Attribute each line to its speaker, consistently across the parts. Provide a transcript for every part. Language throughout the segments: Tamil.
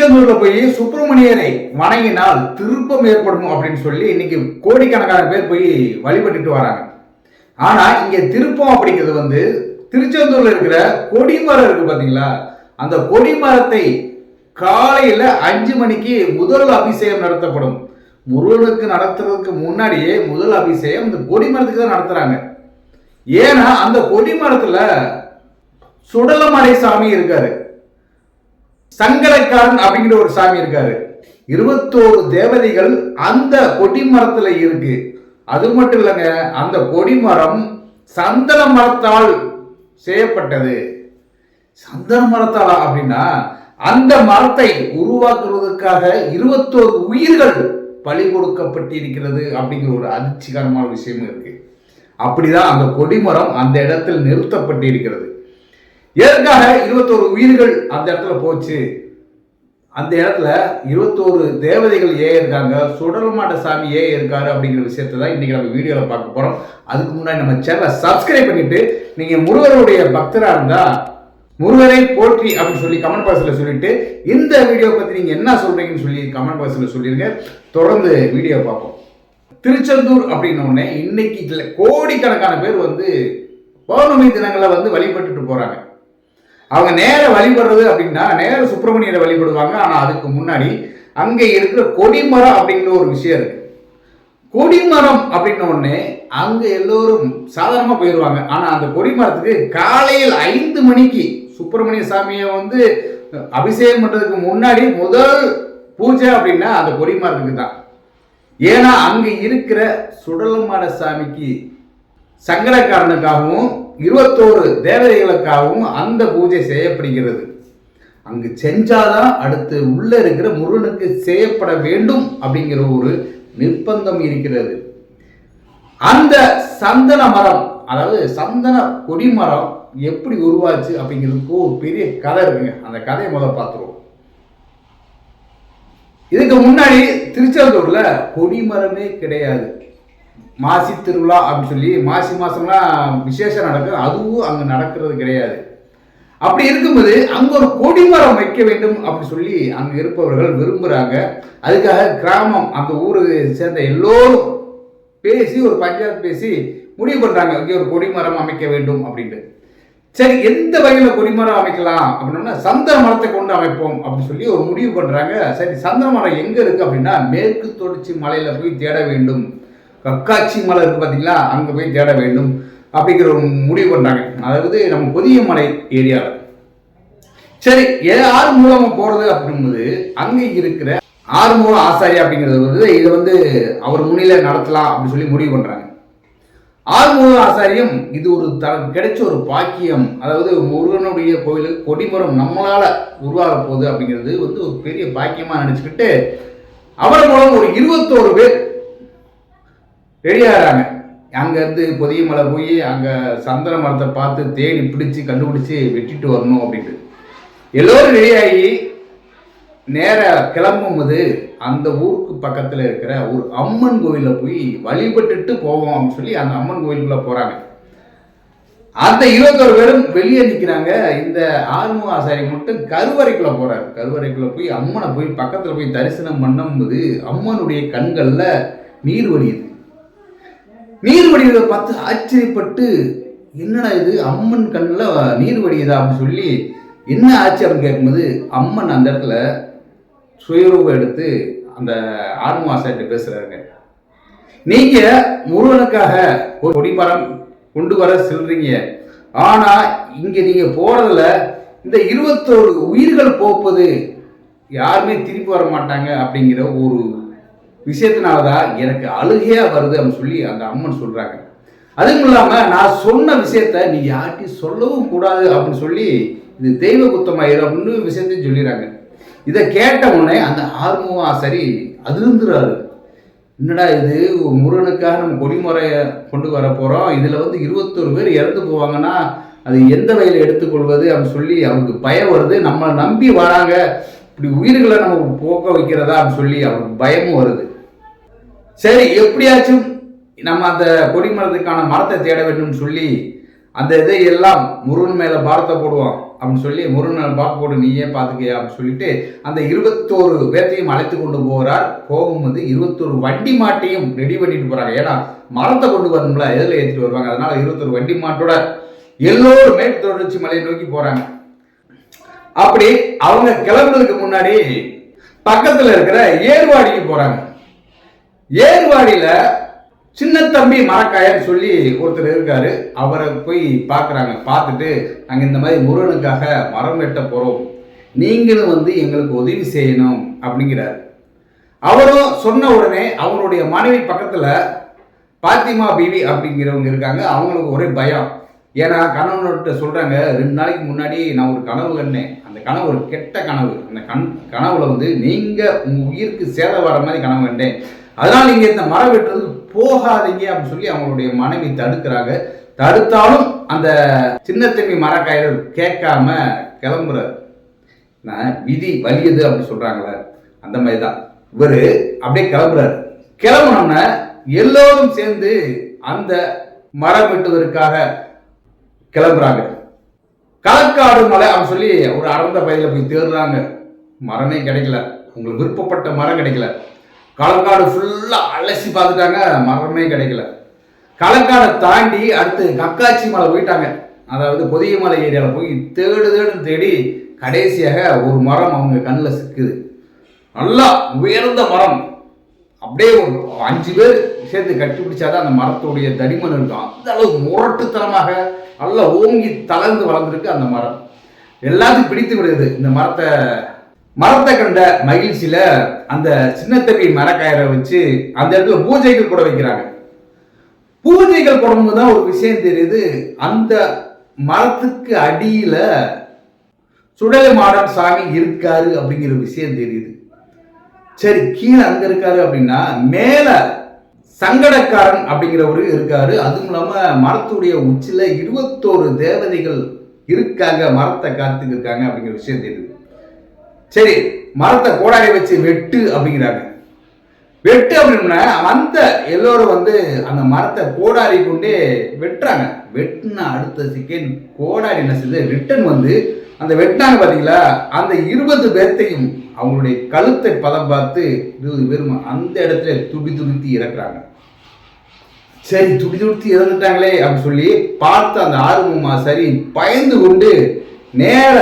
Speaker 1: திருச்செந்தூர்ல போய் சுப்பிரமணியரை வணங்கினால் திருப்பம் ஏற்படும் அப்படின்னு சொல்லி இன்னைக்கு கோடிக்கணக்கான பேர் போய் வழிபட்டுட்டு வராங்க. ஆனா இங்க திருப்பம் அப்படிங்கிறது வந்து திருச்செந்தூர்ல இருக்கிற கொடிமரம் இருக்கு பாத்தீங்களா? அந்த கொடிமரத்தை காலையில அஞ்சு மணிக்கு முதல் அபிஷேகம் நடத்தப்படும். முருகனுக்கு நடத்துறதுக்கு முன்னாடியே முதல் அபிஷேகம் இந்த கொடிமரத்துக்கு தான் நடத்துறாங்க. ஏன்னா அந்த கொடிமரத்துல சுடலமலை சாமி இருக்காரு. சங்கரக்காரன் அப்படிங்கிற ஒரு சாமி இருக்காரு. இருபத்தோரு தேவதைகள் அந்த கொடிமரத்துல இருக்கு. அது மட்டும் இல்லைங்க அந்த கொடிமரம் சந்தன மரத்தால் செய்யப்பட்டது. சந்தன மரத்தாலா அப்படின்னா அந்த மரத்தை உருவாக்குவதற்காக இருபத்தோரு உயிர்கள் பலி கொடுக்கப்பட்டிருக்கிறது அப்படிங்கிற ஒரு அதிர்ச்சிகரமான விஷயமும் இருக்கு. அப்படிதான் அந்த கொடிமரம் அந்த இடத்தில் நிறுத்தப்பட்டிருக்கிறது. எதற்காக இருபத்தோரு உயிர்கள் அந்த இடத்துல போச்சு. அந்த இடத்துல இருபத்தோரு தேவதைகள் ஏன் இருக்காங்க? சுடலமாட்ட சாமி ஏன் இருக்காரு அப்படிங்கிற விஷயத்தை தான் இன்றைக்கி நம்ம வீடியோவில் பார்க்க போகிறோம் அதுக்கு முன்னாடி நம்ம சேனலை சப்ஸ்கிரைப் பண்ணிட்டு நீங்கள் முருகருடைய பக்தராக இருந்தால் முருகரை போற்றி அப்படின்னு சொல்லி கமெண்ட் பாக்ஸில் சொல்லிட்டு இந்த வீடியோ பற்றி நீங்கள் என்ன சொல்கிறீங்கன்னு சொல்லி கமெண்ட் பாக்ஸில் சொல்லிடுங்க தொடர்ந்து வீடியோ பார்ப்போம். திருச்செந்தூர் அப்படின்னோடனே இன்னைக்கு இதுல கோடிக்கணக்கான பேர் வந்து பௌர்ணமி தினங்களை வந்து வழிபட்டுட்டு போகிறாங்க அவங்க நேர வழிபடுறது அப்படின்னா நேர சுப்பிரமணியரை வழிபடுவாங்க. ஆனால் அதுக்கு முன்னாடி அங்கே இருக்கிற கொடிமரம் அப்படிங்கிற ஒரு விஷயம் இருக்கு. கொடிமரம் அப்படின்ன உடனே அங்கே எல்லோரும் சாதாரணமாக போயிடுவாங்க ஆனால் அந்த கொடிமரத்துக்கு காலையில் ஐந்து மணிக்கு சுப்பிரமணிய சாமியை வந்து அபிஷேகம் பண்ணுறதுக்கு முன்னாடி முதல் பூஜை அப்படின்னா அந்த கொடிமரத்துக்கு தான். ஏன்னா அங்கே இருக்கிற சுடலமாட சாமிக்கு சங்கடக்காரனுக்காகவும் இருபத்தோரு தேவதைகளுக்காகவும் அந்த பூஜை செய்யப்படுகிறது. அங்கு செஞ்சாதான் அடுத்து உள்ள இருக்கிற முருகனுக்கு செய்யப்பட வேண்டும் அப்படிங்கிற ஒரு நிர்பந்தம் இருக்கிறது. அந்த சந்தன மரம் அதாவது சந்தன கொடிமரம் எப்படி உருவாச்சு அப்படிங்கிறதுக்கு ஒரு பெரிய கதை இருக்குங்க. அந்த கதையை முதல்ல பார்த்துருவோம். இதுக்கு முன்னாடி திருச்செந்தூர்ல கொடிமரமே கிடையாது. மாசி திருவிழா அப்படின்னு சொல்லி மாசி மாதம்லாம் விசேஷம் நடக்கும் அதுவும் அங்கே நடக்கிறது கிடையாது. அப்படி இருக்கும்போது அங்கே ஒரு கொடிமரம் வைக்க வேண்டும் அப்படி சொல்லி அங்கே இருப்பவர்கள் விரும்புகிறாங்க அதுக்காக கிராமம் அந்த ஊரை சேர்ந்த எல்லோரும் பேசி ஒரு பஞ்சாயத்து பேசி முடிவு பண்ணுறாங்க இங்கே ஒரு கொடிமரம் அமைக்க வேண்டும் அப்படின்ட்டு. சரி எந்த வகையில் கொடிமரம் அமைக்கலாம் அப்படின்னா சந்தன மரத்தை கொண்டு அமைப்போம் அப்படின்னு சொல்லி ஒரு முடிவு பண்ணுறாங்க சரி சந்தன மரம் எங்கே இருக்குது அப்படின்னா மேற்கு தொடர்ச்சி மலையில் போய் தேட வேண்டும். கக்காட்சி மலை இருக்கு பார்த்தீங்களா அங்கே போய் தேட வேண்டும் அப்படிங்கிற ஒரு முடிவு பண்ணுறாங்க அதாவது நம்ம புதிய மலை ஏரியாவில் சரி யார் மூலமாக போகிறது அப்படிங்கும்போது அங்கே இருக்கிற ஆறுமுக ஆசாரி அப்படிங்கிறது வந்து இதை வந்து அவர் முன்னிலை நடத்தலாம் அப்படின்னு சொல்லி முடிவு பண்ணுறாங்க ஆறுமுக ஆசாரியம் இது ஒரு த கிடைச்ச ஒரு பாக்கியம். அதாவது முருகனுடைய கோயிலுக்கு கொடிமரம் நம்மளால உருவாக போகுது அப்படிங்கிறது வந்து ஒரு பெரிய பாக்கியமாக நினச்சிக்கிட்டு அவர் மூலம் ஒரு இருபத்தோரு பேர் ரெடியாகிறாங்க அங்கேருந்து புதிய மலை போய் அங்கே சந்தன மரத்தை பார்த்து தேடி பிடிச்சி கண்டுபிடிச்சி வெட்டிட்டு வரணும் அப்படின்ட்டு. எல்லோரும் ரெடியாகி நேர கிளம்பும்போது அந்த ஊருக்கு பக்கத்தில் இருக்கிற ஒரு அம்மன் கோயிலில் போய் வழிபட்டுட்டு போவோம் அப்படின்னு சொல்லி அந்த அம்மன் கோயிலுக்குள்ளே போகிறாங்க அந்த இருபத்தொரு பேரும் வெளியே நிற்கிறாங்க இந்த ஆறுமுக ஆசாரி மட்டும் கருவறைக்குள்ளே போகிறார் கருவறைக்குள்ளே போய் அம்மனை போய் பக்கத்தில் போய் தரிசனம் பண்ணும்போது அம்மனுடைய கண்களில் நீர் வடியுது. நீர் வடிவதை பார்த்து ஆச்சரியப்பட்டு என்னடா இது? அம்மன் கண்ணில் நீர் வடியுதா? அப்படின்னு சொல்லி என்ன ஆச்சு? அப்படின்னு கேட்கும்போது அம்மன் அந்த இடத்துல சுயரூபம் எடுத்து அந்த ஆன்மாசாட்ட பேசுகிறாங்க நீங்க முருகனுக்காக ஒரு கொடிமரம் கொண்டு வர செல்றீங்க. ஆனா இங்க நீங்க போறதுல இந்த இருபத்தோரு உயிர்கள் போப்பது யாருமே திருப்பி வர மாட்டாங்க அப்படிங்கிற ஒரு விஷயத்தினால தான் எனக்கு அழுகையா வருது அப்படின்னு சொல்லி அந்த அம்மன் சொல்றாங்க. அதுவும் இல்லாம நான் சொன்ன விஷயத்த நீ யார்கிட்டையும் சொல்லவும் கூடாது அப்படின்னு சொல்லி இது தெய்வ குத்தமாயிரும் அப்படின்னு விஷயத்தையும் சொல்லிடுறாங்க. இதை கேட்ட உடனே அந்த ஆர்வம் சரி அதிர்ந்துறாரு. என்னடா இது முருகனுக்காக நம்ம கொடிமுறையை கொண்டு வர போகிறோம் இதில் வந்து இருபத்தொரு பேர் இறந்து போவாங்கன்னா அது எந்த வகையில் எடுத்துக்கொள்வது அப்படின்னு சொல்லி அவருக்கு பயம் வருது. நம்மளை நம்பி வராங்க. இப்படி உயிர்களை நம்ம போக்க வைக்கிறதா அப்படின்னு சொல்லி அவருக்கு பயமும் வருது. சரி எப்படியாச்சும் நம்ம அந்த கொடி மரத்துக்கான மரத்தை தேட வேண்டும்னு சொல்லி அந்த இதை எல்லாம் முருகன் மேல பாரத்தை போடுவோம் அப்படின்னு சொல்லி முருகன் பார்க்க போடு நீயே பார்த்துக்கியா அப்படின்னு சொல்லிட்டு அந்த இருபத்தோரு பேர்த்தையும் அழைத்து கொண்டு போகிறார் போகும்போது இருபத்தோரு வண்டி மாட்டையும் ரெடி பண்ணிட்டு போறாங்க. ஏன்னா மரத்தை கொண்டு வரணும்ல எதில் ஏற்றிட்டு வருவாங்க? அதனால இருபத்தொரு வண்டி மாட்டோட எல்லோரும் மேற்கு தொடர்ச்சி மலையை நோக்கி போறாங்க. அப்படி அவங்க கிளம்புறதுக்கு முன்னாடி பக்கத்துல இருக்கிற ஏர்வாடிக்கு போறாங்க. ஏர்வாடியில் சின்ன தம்பி மரக்காயன்னு சொல்லி ஒருத்தர் இருக்காரு. அவரை போய் பார்க்குறாங்க. பார்த்துட்டு நாங்கள் இந்த மாதிரி முருகனுக்காக மரம் வெட்ட போகிறோம் நீங்களும் வந்து எங்களுக்கு உதவி செய்யணும் அப்படிங்கிறார். அவரும் சொன்ன உடனே அவருடைய மனைவி பக்கத்தில் பாத்திமா பிவி அப்படிங்கிறவங்க இருக்காங்க. அவங்களுக்கு ஒரே பயம். ஏன்னா கணவன்கிட்ட சொல்கிறாங்க ரெண்டு நாளைக்கு முன்னாடி நான் ஒரு கனவு கண்டேன். அந்த கனவு ஒரு கெட்ட கனவு. அந்த கண் கனவுல வந்து நீங்கள் உங்கள் உயிருக்கு சேதம் வர மாதிரி கனவு கண்டேன். அதனால் நீங்கள் இந்த மரம் வெட்டுறதுக்கு போகாதீங்க அப்படின்னு சொல்லி அவங்களுடைய மனைவி தடுக்கிறாங்க. தடுத்தாலும் அந்த சின்னத்தம்பி மரக்காயர் கேட்காம கிளம்புறாரு நான் விதி வலியது அப்படின்னு சொல்கிறாங்களே அந்த மாதிரி தான் இவர் அப்படியே கிளம்புறாரு. கிளம்புனோம்னா எல்லோரும் சேர்ந்து அந்த மரம் வெட்டுவதற்காக கிளம்புறாங்க. களக்காடு மலை அப்படின்னு சொல்லி ஒரு அடர்ந்த பயிரில் போய் தேடுறாங்க. மரமே கிடைக்கல. உங்களுக்கு விருப்பப்பட்ட மரம் கிடைக்கல. களக்காடு ஃபுல்லாக அலசி பார்த்துட்டாங்க. மரமே கிடைக்கல. களக்காடை தாண்டி அடுத்து கக்காச்சி மலை போயிட்டாங்க. அதாவது பொதிய மலை ஏரியாவில் போய் தேடு தேடுன்னு தேடி கடைசியாக ஒரு மரம் அவங்க கண்ணில் சிக்குது. நல்லா உயர்ந்த மரம். அப்படியே ஒரு அஞ்சு பேர் சேர்ந்து கட்டி பிடிச்சாதான் அந்த மரத்துடைய தடிமன் இருக்கும். அந்த அளவு முரட்டுத்தனமாக நல்லா ஓங்கி தளர்ந்து வளர்ந்துருக்கு அந்த மரம். எல்லாத்தையும் பிடித்து விடுது. இந்த மரத்தை மரத்தை கண்ட மகிழ்ச்சியில அந்த சின்னத்தம்பி மரக்காயரை வச்சு அந்த இடத்துல பூஜைகள் கூட வைக்கிறாங்க. பூஜைகள் போடும்போது தான் ஒரு விஷயம் தெரியுது. அந்த மரத்துக்கு அடியில சுடலை மாடன் சாமி இருக்காரு அப்படிங்கிற விஷயம் தெரியுது. சரி கீழே அங்க இருக்காரு அப்படின்னா மேல சங்கடக்காரன் அப்படிங்கிறவரு இருக்காரு. அதுவும் இல்லாம மரத்துடைய உச்சில இருபத்தோரு தேவதைகள் இருக்காங்க மரத்தை காத்துக்கு இருக்காங்க அப்படிங்கிற விஷயம் தெரியுது. சரி மரத்தை கோடாரி வச்சு வெட்டு அப்படிங்கிறாங்க. வெட்டு அப்படின்னா அந்த எல்லோரும் வந்து அந்த மரத்தை கோடாரி கொண்டே வெட்டுறாங்க. வெட்டின அடுத்த செகண்ட் கோடாரி என்ன செய்யுது ரிட்டன் வந்து அந்த வெட்டினாங்க பார்த்தீங்களா அந்த இருபது பேர்த்தையும் அவங்களுடைய கழுத்தை பதம் பார்த்து இருபது பேரும் அந்த இடத்துல துடி துடித்து இறக்குறாங்க. சரி துடி துடித்து இறந்துட்டாங்களே அப்படின்னு சொல்லி பார்த்து அந்த ஆர்வமா சரி பயந்து கொண்டு நேர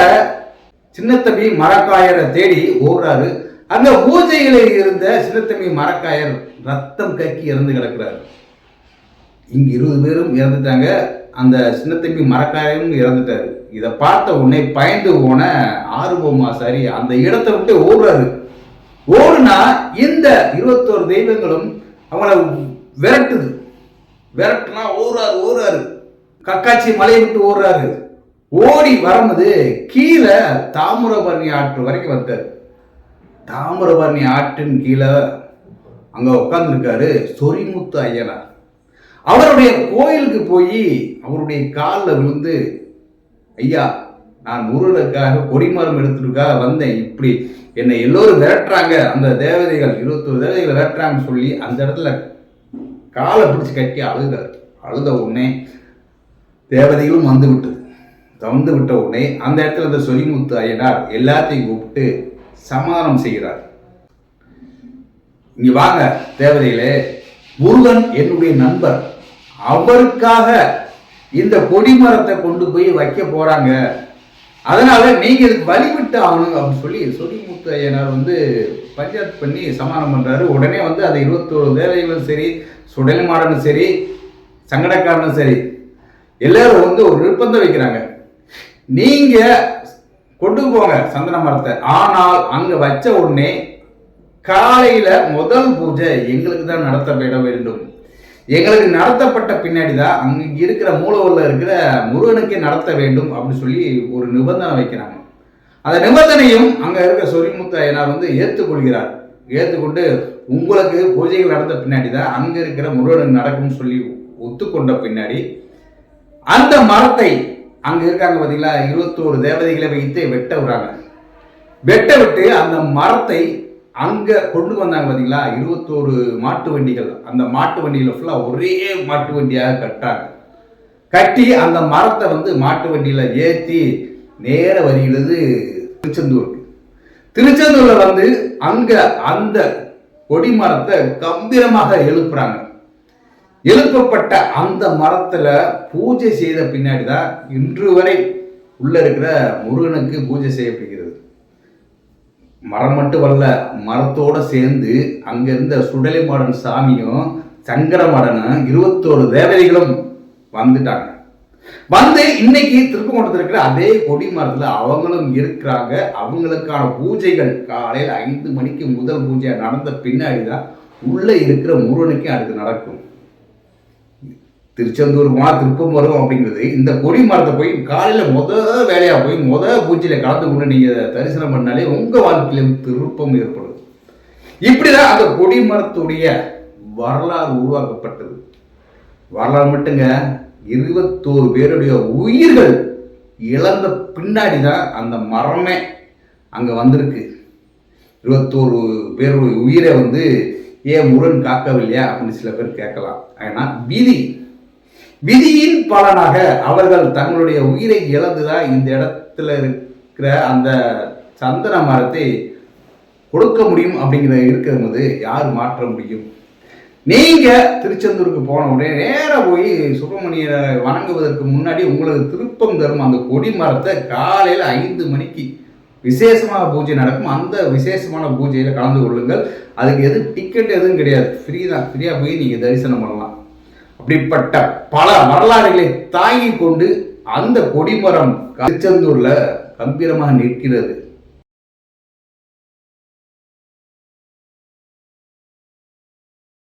Speaker 1: சின்னத்தம்பி மரக்காயரை தேடி ஓடுறாரு. அந்த பூஜைகளில் இருந்த சின்னத்தம்பி மரக்காயர் ரத்தம் கக்கி இறந்து கிடக்கிறார். இங்கு இருபது பேரும் இறந்துட்டாங்க. அந்த சின்னத்தம்பி மரக்காயரும் இறந்துட்டாரு. இதை பார்த்த உடனே பயந்து போன ஆர்வமா சரி அந்த இடத்தை விட்டு ஓடுறாரு. ஓடுனா இந்த இருபத்தோரு தெய்வங்களும் அவங்கள விரட்டுது. விரட்டுனா ஓடுறாரு ஓடுறாரு. கக்காச்சி மலையை விட்டு ஓடுறாரு. ஓடி வரும்போது கீழே தாமிரபரணி ஆற்று வரைக்கும் வந்தார் தாமிரபரணி ஆற்றின் கீழே அங்கே உட்காந்துருக்காரு சொரிமுத்து ஐயனார் அவருடைய கோயிலுக்கு போய் அவருடைய காலில் விழுந்து ஐயா நான் முருகனுக்காக கொடிமரம் எடுத்துருக்காக வந்தேன். இப்படி என்னை எல்லோரும் விரட்டுறாங்க. அந்த தேவதைகள் இருபத்தொரு தேவதைகள் விரட்டுறாங்கன்னு சொல்லி அந்த இடத்துல காலை பிடிச்சி கட்டி அழுதார். அழுத உடனே தேவதைகளும் வந்து விட்டது. தவந்து விட்ட உடனே அந்த இடத்துல இந்த சொரிமுத்து ஐயனார் எல்லாத்தையும் கூப்பிட்டு சமாதானம் செய்கிறார். இங்க வாங்க தேவதையிலே முருகன் என்னுடைய நண்பர். அவருக்காக இந்த கொடிமரத்தை கொண்டு போய் வைக்க போறாங்க. அதனால நீங்க இதுக்கு வழிவிட்டு ஆகணும் அப்படின்னு சொல்லி சொரிமுத்து ஐயனார் வந்து பஞ்சாயத்து பண்ணி சமாதானம் பண்றாரு. உடனே வந்து அந்த இருபத்தோரு தேவதைகளும் சரி சுடல் மாடனும் சரி சங்கடக்காரனும் சரி எல்லாரும் வந்து ஒரு நிர்பந்தம் வைக்கிறாங்க. நீங்க கொண்டு போங்க சந்தன மரத்தை. ஆனால் அங்க வச்ச உடனே காலையில முதல் பூஜை எங்களுக்கு தான் நடத்தப்பட வேண்டும். எங்களுக்கு நடத்தப்பட்ட பின்னாடி தான் அங்க இருக்கிற மூலவரில் இருக்கிற முருகனுக்கே நடத்த வேண்டும் அப்படின்னு சொல்லி ஒரு நிபந்தனை வைக்கிறாங்க. அந்த நிபந்தனையும் அங்க இருக்கிற சொரிமுத்த ஐயனார் வந்து ஏற்றுக்கொள்கிறார். ஏற்றுக்கொண்டு உங்களுக்கு பூஜைகள் நடந்த பின்னாடி தான் அங்க இருக்கிற முருகனுக்கு நடக்கும்னு சொல்லி ஒத்துக்கொண்ட பின்னாடி அந்த மரத்தை அங்கே இருக்காங்க பார்த்தீங்களா இருபத்தோரு தேவதைகளை வைத்து வெட்ட விடுறாங்க. வெட்ட விட்டு அந்த மரத்தை அங்கே கொண்டு வந்தாங்க பார்த்தீங்களா இருபத்தோரு மாட்டு வண்டிகள். அந்த மாட்டு வண்டியில் ஃபுல்லாக ஒரே மாட்டு வண்டியாக கட்டாங்க கட்டி அந்த மரத்தை வந்து மாட்டு வண்டியில் ஏற்றி நேர வருகிறது திருச்செந்தூருக்கு. திருச்செந்தூரில் வந்து அங்கே அந்த கொடி மரத்தை கம்பீரமாக எழுப்புறாங்க. எழுப்பப்பட்ட அந்த மரத்தில் பூஜை செய்த பின்னாடி தான் இன்று வரை உள்ள இருக்கிற முருகனுக்கு பூஜை செய்யப்படுகிறது. மரம் மட்டும் வரல மரத்தோடு சேர்ந்து அங்கே இருந்த சுடலைமாடன் சாமியும் சங்கரமாடனும் இருபத்தோரு தேவதைகளும் வந்துட்டாங்க. வந்து இன்னைக்கு திருப்பங்குளத்தில் இருக்கிற அதே கொடி மரத்தில் அவங்களும் இருக்கிறாங்க. அவங்களுக்கான பூஜைகள் காலையில் ஐந்து மணிக்கு முதல் பூஜை நடந்த பின்னாடி தான் உள்ளே இருக்கிற முருகனுக்கு அடுத்து நடக்கும். திருச்செந்தூர் மா திருப்பம் வரும் அப்படிங்கிறது. இந்த கொடி மரத்தை போய் காலையில் முத வேலையாக போய் முத பூஜையில கலந்து கொண்டு நீங்கள் தரிசனம் பண்ணாலே உங்கள் வாழ்க்கையிலும் திருப்பம் ஏற்படும். இப்படிதான் அந்த கொடி மரத்துடைய வரலாறு உருவாக்கப்பட்டது. வரலாறு மட்டுங்க இருபத்தோரு பேருடைய உயிர்கள் இழந்த பின்னாடி தான் அந்த மரமே அங்கே வந்திருக்கு. இருபத்தோரு பேருடைய உயிரை வந்து ஏன் முருகன் காக்கவில்லையா அப்படின்னு சில பேர் கேட்கலாம். ஏன்னா விதி விதியின் பலனாக அவர்கள் தங்களுடைய உயிரை இழந்துதான் இந்த இடத்துல இருக்கிற அந்த சந்தன மரத்தை கொடுக்க முடியும் அப்படிங்கிற இருக்கிறது யார் மாற்ற முடியும்? நீங்க திருச்செந்தூருக்கு போன உடனே நேராக போய் சுப்பிரமணியரை வணங்குவதற்கு முன்னாடி உங்களுக்கு திருப்பம் தரும் அந்த கொடி மரத்தை காலையில் ஐந்து மணிக்கு விசேஷமான பூஜை நடக்கும். அந்த விசேஷமான பூஜையில் கலந்து கொள்ளுங்கள். அதுக்கு எதுவும் டிக்கெட் எதுவும் கிடையாது. ஃப்ரீ தான். ஃப்ரீயாக போய் நீங்கள் தரிசனம் பண்ணலாம். அப்படிப்பட்ட பல வரலாறுகளை தாங்கி கொண்டு அந்த கொடிமரம் திருச்செந்தூர்ல கம்பீரமாக நிற்கிறது.